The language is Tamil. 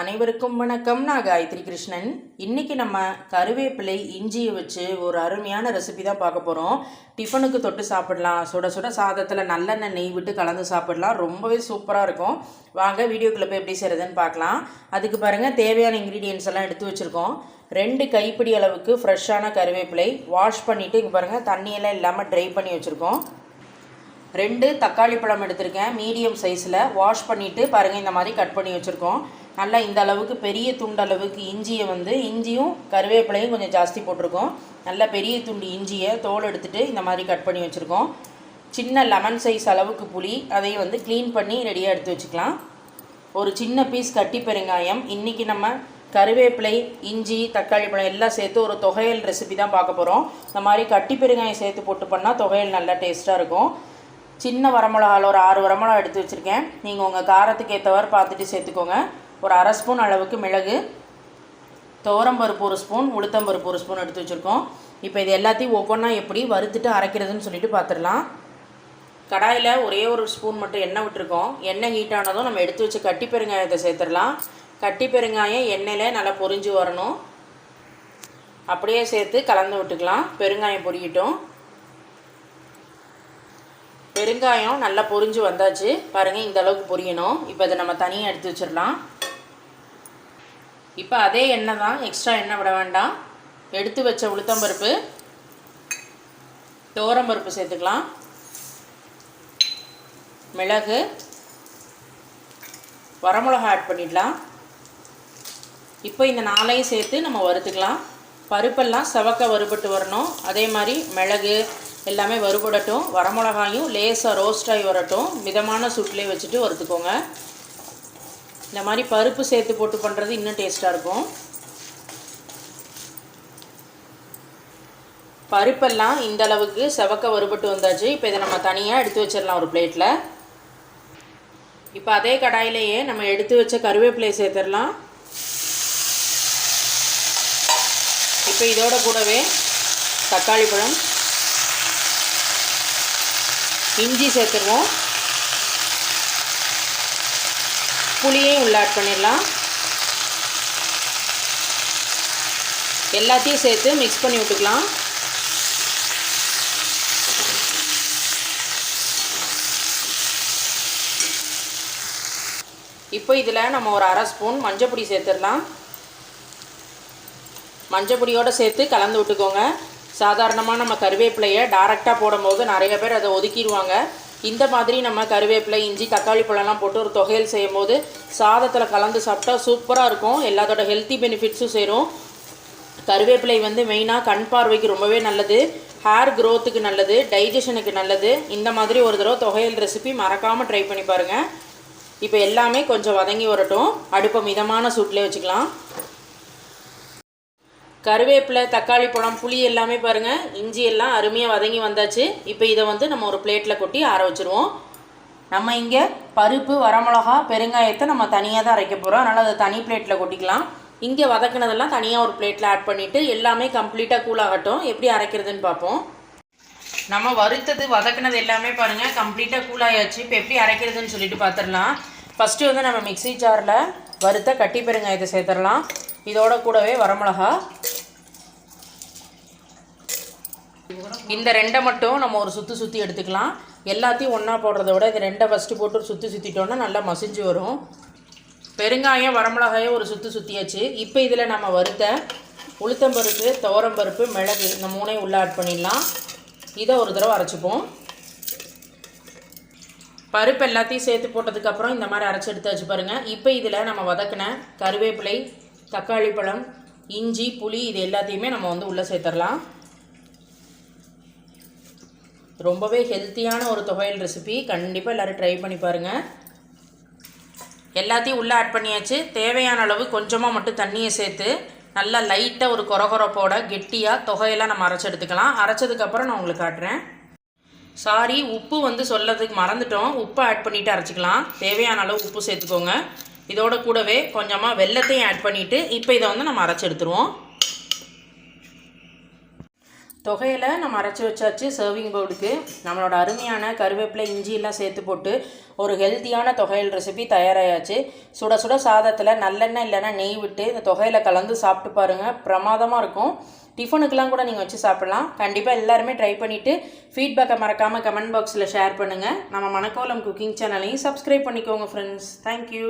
அனைவருக்கும் வணக்கம். நான் காயத்ரி கிருஷ்ணன். இன்றைக்கி நம்ம கருவேப்பிலை இஞ்சியை வச்சு ஒரு அருமையான ரெசிபி தான் பார்க்க போகிறோம் டிஃபனுக்கு தொட்டு சாப்பிடலாம். சுட சுட சாதத்தில் நல்லெண்ணெய் நெய் விட்டு கலந்து சாப்பிடலாம். ரொம்பவே சூப்பராக இருக்கும். வாங்க வீடியோக்குள்ளே போய் எப்படி செய்கிறதுன்னு பார்க்கலாம். அதுக்கு பாருங்கள் தேவையான இன்க்ரீடியன்ஸ் எல்லாம் எடுத்து வச்சுருக்கோம். ரெண்டு கைப்பிடி அளவுக்கு ஃப்ரெஷ்ஷான கருவேப்பிலை. வாஷ் பண்ணிவிட்டு இங்கே பாருங்கள் தண்ணியெல்லாம் இல்லாமல் ட்ரை பண்ணி வச்சுருக்கோம். ரெண்டு தக்காளி பழம் எடுத்திருக்கேன். மீடியம் சைஸில். வாஷ் பண்ணிவிட்டு பாருங்கள் இந்த மாதிரி கட் பண்ணி வச்சுருக்கோம். நல்லா இந்த அளவுக்கு பெரிய துண்டு அளவுக்கு இஞ்சியை வந்து இஞ்சியும் கருவேப்பிலையும் கொஞ்சம் ஜாஸ்தி போட்டிருக்கோம். நல்ல பெரிய துண்டு இஞ்சியை தோல் எடுத்துகிட்டு இந்த மாதிரி கட் பண்ணி வச்சுருக்கோம். சின்ன லெமன் சைஸ் அளவுக்கு புளி அதையும் வந்து க்ளீன் பண்ணி ரெடியாக எடுத்து வச்சுக்கலாம். ஒரு சின்ன பீஸ் கட்டி பெருங்காயம். இன்றைக்கி நம்ம கருவேப்பிலை இஞ்சி தக்காளி பழம் எல்லாம் சேர்த்து ஒரு தொகையல் ரெசிபி தான் பார்க்க போகிறோம் இந்த மாதிரி கட்டி பெருங்காயம் சேர்த்து போட்டு பண்ணால் தொகையல் நல்லா டேஸ்ட்டாக இருக்கும். சின்ன வரமிளகாவில் ஒரு ஆறு வரமிளகா எடுத்து வச்சுருக்கேன். நீங்கள் உங்கள் காரத்துக்கு ஏற்றவாறு பார்த்துட்டு சேர்த்துக்கோங்க. ஒரு அரை ஸ்பூன் அளவுக்கு மிளகு துவரம்பருப்பு ஒரு ஸ்பூன் உளுத்தம்பருப்பு ஒரு ஸ்பூன் எடுத்து வச்சுருக்கோம். இப்போ இது எல்லாத்தையும் ஒவ்வொன்றா எப்படி வறுத்துட்டு அரைக்கிறதுன்னு சொல்லிட்டு பார்த்துடலாம் கடாயில் ஒரே ஒரு ஸ்பூன் மட்டும் எண்ணெய் விட்டுருக்கோம். எண்ணெய் ஹீட் ஆனதும் நம்ம எடுத்து வச்சு கட்டி பெருங்காயத்தை சேர்த்துடலாம். கட்டி பெருங்காயம் எண்ணெயில் நல்லா பொரிஞ்சு வரணும். அப்படியே சேர்த்து கலந்து விட்டுக்கலாம். பெருங்காயம் பொரியட்டும் பெருங்காயம் நல்லா பொரிஞ்சு வந்தாச்சு. பாருங்கள் இந்த அளவுக்கு பொரியணும். இப்போ இதை நம்ம தனியாக எடுத்து வச்சிடலாம். இப்போ அதே எண்ணெய் தான் எக்ஸ்ட்ரா எண்ணெய் விட வேண்டாம். எடுத்து வச்ச உளுத்தம்பருப்பு பருப்பு சேர்த்துக்கலாம். மிளகு வரமிளகா ஆட் பண்ணிடலாம். இப்போ இந்த நாளையும் சேர்த்து நம்ம வறுத்துக்கலாம். பருப்பெல்லாம் செவக்க வறுபட்டு வரணும். அதே மாதிரி மிளகு எல்லாமே வறுபடட்டும். வரமிளகாயும் லேசாக ரோஸ்ட் ஆகி வரட்டும். மிதமான சூட்லேயே வச்சுட்டு வறுத்துக்கோங்க. இந்த மாதிரி பருப்பு சேர்த்து போட்டு பண்ணுறது இன்னும் டேஸ்ட்டாக இருக்கும். பருப்பெல்லாம் இந்த அளவுக்கு செவக்க வறுபட்டு வந்தாச்சு. இப்போ இதை நம்ம தனியாக எடுத்து வச்சிடலாம் ஒரு பிளேட்டில் இப்போ அதே கடாயிலேயே நம்ம எடுத்து வச்ச கருவேப்பிலையை சேர்த்துடலாம். இப்போ இதோட கூடவே தக்காளி பழம் இஞ்சி சேர்த்துருவோம். புளியையும் உள்ள ஆட் பண்ணிடலாம். எல்லாத்தையும் சேர்த்து மிக்ஸ் பண்ணி விட்டுக்கலாம். இப்போ இதில் நம்ம ஒரு அரை ஸ்பூன் மஞ்சப்பொடி சேர்த்துடலாம். மஞ்சப்பொடியோடு சேர்த்து கலந்து விட்டுக்கோங்க. சாதாரணமாக நம்ம கருவேப்பிலையை டேரெக்டாக போடும்போது நிறைய பேர் அதை ஒதுக்கிடுவாங்க. இந்த மாதிரி நம்ம கருவேப்பிலை இஞ்சி தக்காளி பழம்லாம் போட்டு ஒரு தொகையல் செய்யும் போது சாதத்தில் கலந்து சாப்பிட்டா சூப்பராக இருக்கும். எல்லாத்தோட ஹெல்த்தி பெனிஃபிட்ஸும் சேரும். கருவேப்பிலை வந்து மெயினாக கண் பார்வைக்கு ரொம்பவே நல்லது. ஹேர் க்ரோத்துக்கு நல்லது. டைஜஷனுக்கு நல்லது. இந்த மாதிரி ஒரு தடவை தொகையல் ரெசிபி மறக்காமல் ட்ரை பண்ணி பாருங்கள் இப்போ எல்லாமே கொஞ்சம் வதங்கி வரட்டும். அடுப்பை மிதமான சூட்லேயே வச்சுக்கலாம். கருவேப்பிலை தக்காளி பழம் புளி எல்லாமே பாருங்கள் இஞ்சி எல்லாம் அருமையாக வதங்கி வந்தாச்சு. இப்போ இதை வந்து நம்ம ஒரு பிளேட்டில் கொட்டி ஆற வச்சுருவோம். நம்ம இங்கே பருப்பு வரமிளகா பெருங்காயத்தை நம்ம தனியாக தான் அரைக்க போகிறோம் அதனால் அதை தனி பிளேட்டில் கொட்டிக்கலாம். இங்கே வதக்கினதெல்லாம் தனியாக ஒரு பிளேட்டில் ஆட் பண்ணிவிட்டு எல்லாமே கம்ப்ளீட்டாக கூலாகட்டும் எப்படி அரைக்கிறதுன்னு பார்ப்போம். நம்ம வறுத்தது வதக்கினது எல்லாமே பாருங்கள் கம்ப்ளீட்டாக கூலாயாச்சு இப்போ எப்படி அரைக்கிறதுன்னு சொல்லிட்டு பார்த்துடலாம் ஃபஸ்ட்டு வந்து நம்ம மிக்ஸி ஜாரில் வறுத்த கட்டி பெருங்காயத்தை சேர்த்துடலாம். இதோட கூடவே வரமிளகா இந்த ரெண்டை மட்டும் நம்ம ஒரு சுற்றி சுற்றி எடுத்துக்கலாம். எல்லாத்தையும் ஒன்றா போடுறத விட இந்த ரெண்டை ஃபஸ்ட்டு போட்டு ஒரு சுற்றி சுற்றிட்டோன்னா நல்லா மசிஞ்சு வரும். பெருங்காயம் வரமிளகாயும் ஒரு சுற்றி சுற்றியாச்சு இப்போ இதில் நம்ம வறுத்த உளுத்தம்பருப்பு துவரம்பருப்பு மிளகு இந்த மூணையும் உள்ளே ஆட் பண்ணிடலாம். இதை ஒரு தடவை அரைச்சிப்போம். பருப்பு எல்லாத்தையும் சேர்த்து போட்டதுக்கப்புறம் இந்த மாதிரி அரைச்சி எடுத்து வச்சு பாருங்கள் இப்போ இதில் நம்ம வதக்கின கருவேப்பிலை தக்காளி பழம் இஞ்சி புளி இது எல்லாத்தையுமே நம்ம வந்து உள்ளே சேர்த்துடலாம். ரொம்பவே ஹெல்த்தியான ஒரு துவையல் ரெசிபி கண்டிப்பாக எல்லோரும் ட்ரை பண்ணி பாருங்கள் எல்லாத்தையும் உள்ளே ஆட் பண்ணியாச்சு. தேவையான அளவு கொஞ்சமாக மட்டும் தண்ணியை சேர்த்து நல்லா லைட்டாக ஒரு கொரகொரப்போட கெட்டியாக தொகையெல்லாம் நம்ம அரைச்சி எடுத்துக்கலாம். அரைச்சதுக்கப்புறம் நான் உங்களுக்கு காட்டுறேன். சாரி உப்பு வந்து சொல்லதுக்கு மறந்துட்டோம். உப்பு ஆட் பண்ணிவிட்டு அரைச்சிக்கலாம். தேவையான அளவு உப்பு சேர்த்துக்கோங்க. இதோட கூடவே கொஞ்சமாக வெள்ளத்தையும் ஆட் பண்ணிவிட்டு இப்போ இதை வந்து நம்ம அரைச்சி எடுத்துருவோம். தொகையில் நம்ம அரைச்சி வச்சாச்சு சர்விங் பவுலுக்கு நம்மளோட அருமையான கருவேப்பிலை இஞ்சியெல்லாம் சேர்த்து போட்டு ஒரு ஹெல்த்தியான தொகையல் ரெசிபி தயாராகியாச்சு சுட சுட சாதத்தில் நல்லெண்ணெய் இல்லைன்னா நெய் விட்டு இந்த தொகையில் கலந்து சாப்பிட்டு பாருங்கள் பிரமாதமாக இருக்கும். டிஃபனுக்கெலாம் கூட நீங்கள் வச்சு சாப்பிட்லாம். கண்டிப்பாக எல்லாருமே ட்ரை பண்ணிவிட்டு ஃபீட்பேக்கை மறக்காமல் கமெண்ட் பாக்ஸில் ஷேர் பண்ணுங்கள் நம்ம மணக்கோலம் குக்கிங் சேனலையும் சப்ஸ்கிரைப் பண்ணிக்கோங்க ஃப்ரெண்ட்ஸ் தேங்க்யூ